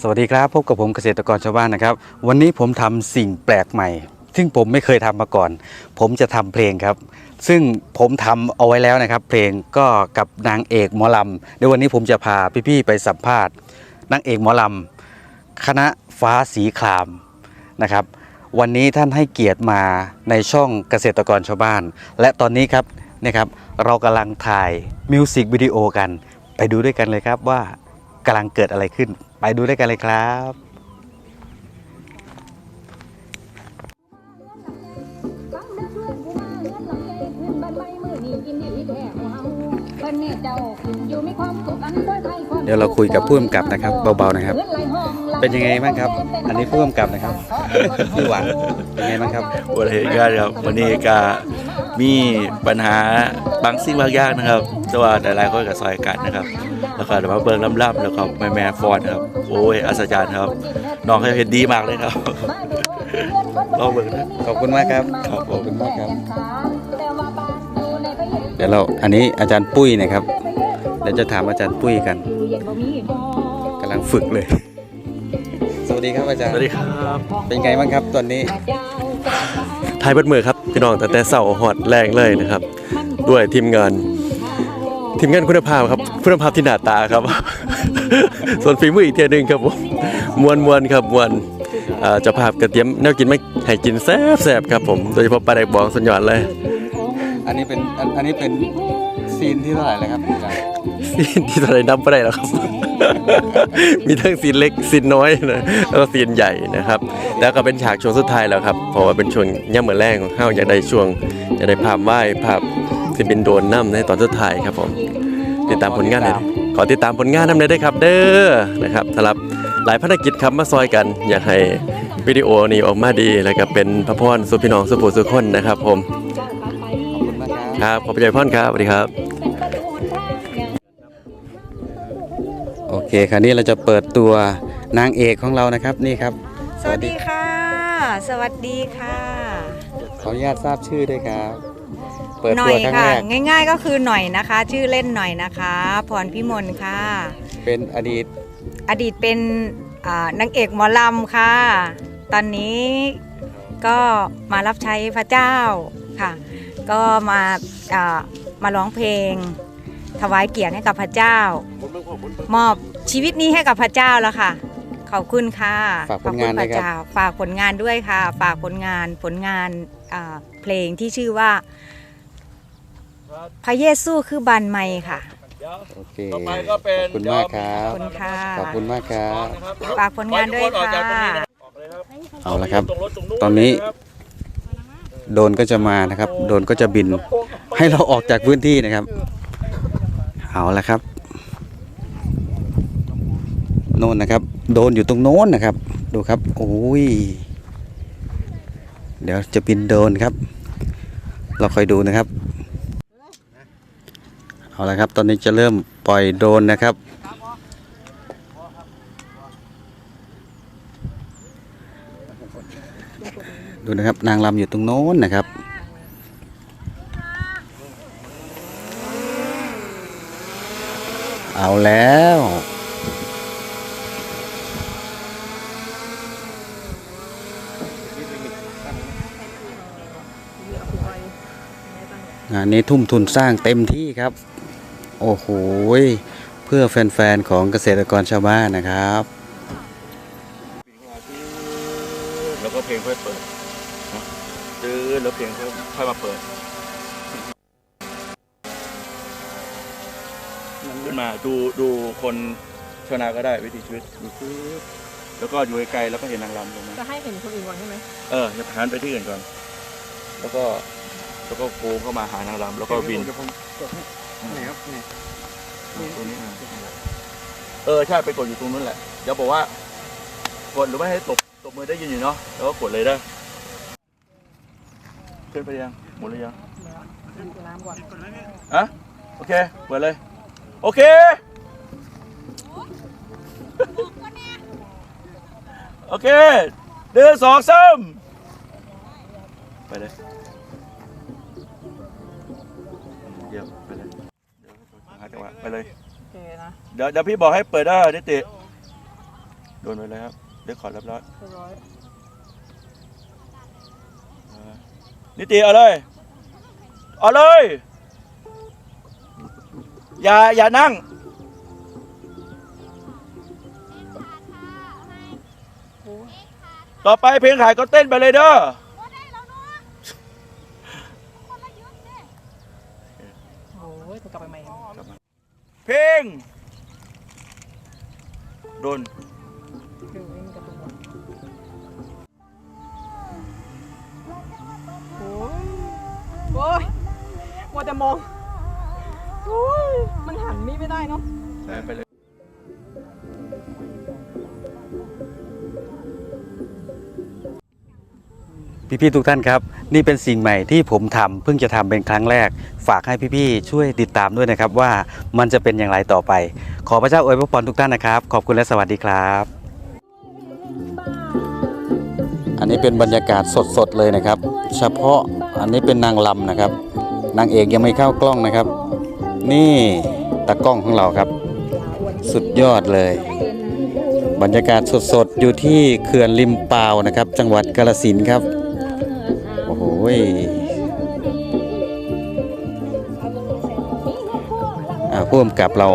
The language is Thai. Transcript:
สวัสดีครับพบกับผมเกษตรกรชาวบ้านนะครับ วันนี้ผมทำสิ่งแปลกใหม่ ซึ่งผมไม่เคยทำมาก่อน ผมจะทำเพลงครับ ซึ่งผมทำเอาไว้แล้วนะครับ เพลงก็กับนางเอกหมอลำเดี๋ยววันนี้ผมจะพาพี่ๆไปสัมภาษณ์นางเอกหมอลำคณะฟ้าสีครามนะครับ วันนี้ท่านให้เกียรติมาในช่องเกษตรกรชาวบ้าน และตอนนี้ครับนะครับเรากำลังถ่ายมิวสิกวิดีโอกัน ไปดูด้วยกันเลยครับว่า กำลังเกิดอะไรขึ้น ไปดูด้วยกันเลยครับฟังเด้อเพื่อนผู้มาเฮือนหลังใหญ่ขึ้นบ้านใหม่มื้อนี้กินดีแท้ของเฮาเพิ่นนี่เจ้าอยู่มีความสุขอันเด้อไทยความเดี๋ยวเราคุยกับผู้กำกับนะครับ เบาๆนะครับเฮือไหลห้องหลัเป็นยังไงบ้างครับ อันนี้ผู้กำกับนะครับพี่หวังเป็นยังไงบ้างครับวันเหตุการณ์ครับวันนี้ก็มีปัญหาบางสิ่งบางอย่างนะครับ แต่ว่าหลายๆคนก็ซอยกันนะครับ แล้วก็เดี๋ยวมาเบิ่งล่ำๆแล้วก็แม่แม่ๆฟอนครับ โอ้ยอัศจรรย์ครับ น้องเขาเห็นดีมากเลยครับลองเบิ่งนะขอบคุณมากครับครับผมขอบคุณมากครับ เดี๋ยวเราอันนี้อาจารย์ปุ้ยนะครับเดี๋ยวจะถามอาจารย์ปุ้ยกันกำลังฝึกเลย สวัสดีครับอาจารสย์วัสดีครับเป็นไงบ้างครับตอนนี้ไทยเบิดมือครับพี่น้องแต่แต่เสาหอดแรงเลยนะครับ ด้วยทีมงาน ทีมงานคุณภาพครับคุณภาพที่หน้าตาครับ ส่วนฝีมืออีกเทียหนึงครับผมมวนมวนครับมวนอ่าเจะภาพกระเทียมแนวกินไม่ให้กินแซ่บแซ่บครับผมโดยเฉพาะปลาแดกบองสุดยอดเลย อันนี้เป็นอันอันนี้เป็นซีนที่เท่าไหร่แล้วครับอาจารย์ซีนที่ตอนไหนนับไม่ได้แล้วครับ มีทั้งซีนเล็กซีนน้อยนะแล้วก็ซีนใหญ่นะครับ แล้วก็เป็นฉากช่วงสุดท้ายแล้วครับเพราะว่าเป็นช่วงย่ำเหมือนแรงของข้าอยากได้ช่วงอยากได้ภาพไหว้ภาพ ที่เป็นโดรนน้ำในตอนสุดท้ายครับผมติดตามผลงานเลยขอติดตามผลงานน้ำเลยได้ครับ เด้อนะครับสำหรับหลายภารกิจครับมาซอยกัน อยากให้วิดีโอนี้ออกมาดีแล้วก็เป็นพระพรสุพี่น้องสุผู้สุคนนะครับ ผมขอบคุณมากครับครับขอบใจพ่อนครับสวัสดีครับโอเคคราวนี้เราจะเปิดตัวนางเอกของเรานะครับนี่ครับ สวัสดีค่ะ สวัสดีค่ะขออนุญาตทราบชื่อด้วยครับ เปิดหน่ตัอวยครั้งค่ะ แรก ง่าย ๆ ก็คือหน่อยนะคะ ชื่อเล่นหน่อยนะคะ พรพิมลค่ะ เป็นอดีตอดีตเป็นอ่านางเอกหมอลำค่ะ ตอนนี้ก็มารับใช้พระเจ้าค่ะ ก็มาอ่ามาร้องเพลง ถวายเกียรติให้กับพระเจ้า มอบชีวิตนี้ให้กับพระเจ้าแล้วค่ะ ขอบคุณค่ะฝากผขอบลคุงานณด้พวยระครับเจ้าฝากผลงานด้วยค่ะ ฝากผลงานผลงานอ่าเพลงที่ชื่อว่า พระเยซูคือบันไมค่ะ โอเคต่อไปก็เป็น ขอบคุณมากครับขอบคุณค่ะ ขอบคุณมากครับ ฝากผลงานด้วยค่ะ เอาละครับ ตอนนี้ โดรนก็จะมานะครับ โดรนก็จะบิน ให้เราออกจากพื้นที่นะครับ เอาละครับ โน่นนะครับ โดรนอยู่ตรงโน้นนะครับ ดูครับ โอ้ย เดี๋ยวจะบินโดรนครับ เราคอยดูนะครับ เอาละครับ ตอนนี้จะเริ่มปล่อยโดนนะครับ ดูนะครับนางรำอยู่ตรงโน้นนะครับเอาแล้ว งานนี้ทุ่มทุนสร้างเต็มที่ครับ โอ้โหยเพื่อแฟนๆของเกษตรกรชาวบ้านนะครับแล้วก็เพลงค่อยเปิดนะตื้อแล้วเพลงค่อยค่อยมาเปิดขึ้นมาดูดูคนชาวนาก็ได้วิถีชีวิตดูตื้อแล้วก็อยู่ไกลๆแล้วก็เห็นนางรำตรงนั้นจะให้เห็นคนอื่นก่อนใช่ไหมเออจะหันไปที่อื่นก่อน แล้วก็แล้วก็โค้งเข้ามาหานางรำแล้วก็บินไห นครับตรงนี้อะเออใช่ไปกดอยู่ตรงนู้นแหละเดี๋ยวบอกว่ากดหรือไม่ให้ตบตบมือได้ยินอยู่เนาะแล้วก็กดเลยได้ขึ้นไปยังหมดเลยยังน้ำก่อนอะโอเคเปิดเลย โอเคโอเคเดือนสองซ้ำไปเลยเดี๋ยวไปเลย เดี๋ยวหาจังหวะไปเลย โอเคนะเดี๋ยวเดี๋ยวพี่บอกให้เปิดได้นิติโดนไปแล้วเดี๋ยวขอรับร้อยเรียบร้อยเออนิติเอาเลยเอาเลย อย่าอย่านั่งต่อไปเพลงขายก็เต้นไปเลยเด้อ โอ้ยกลับไปใหม่ เพลง โดนคือไม่มีกระตุ้นว่ะโอ้ยโอ้ยมัวแต่มองโอ้ยมันหันมีดไม่ได้เนาะไปเลย พี่ๆทุกท่านครับ นี่เป็นสิ่งใหม่ที่ผมทำเพิ่งจะทำเป็นครั้งแรก ฝากให้พี่ๆช่วยติดตามด้วยนะครับว่ามันจะเป็นอย่างไรต่อไป ขอพระเจ้าอวยพรทุกท่านนะครับ ขอบคุณและสวัสดีครับ อันนี้เป็นบรรยากาศสดๆเลยนะครับ เฉพาะอันนี้เป็นนางลำนะครับ นางเอกยังไม่เข้ากล้องนะครับ นี่ตากล้องของเราครับ สุดยอดเลย บรรยากาศสดๆ อยู่ที่เขื่อนริมปาวนะครับ จังหวัดกาฬสินครับ โอ้โหยอ่าพ่วมกับเรา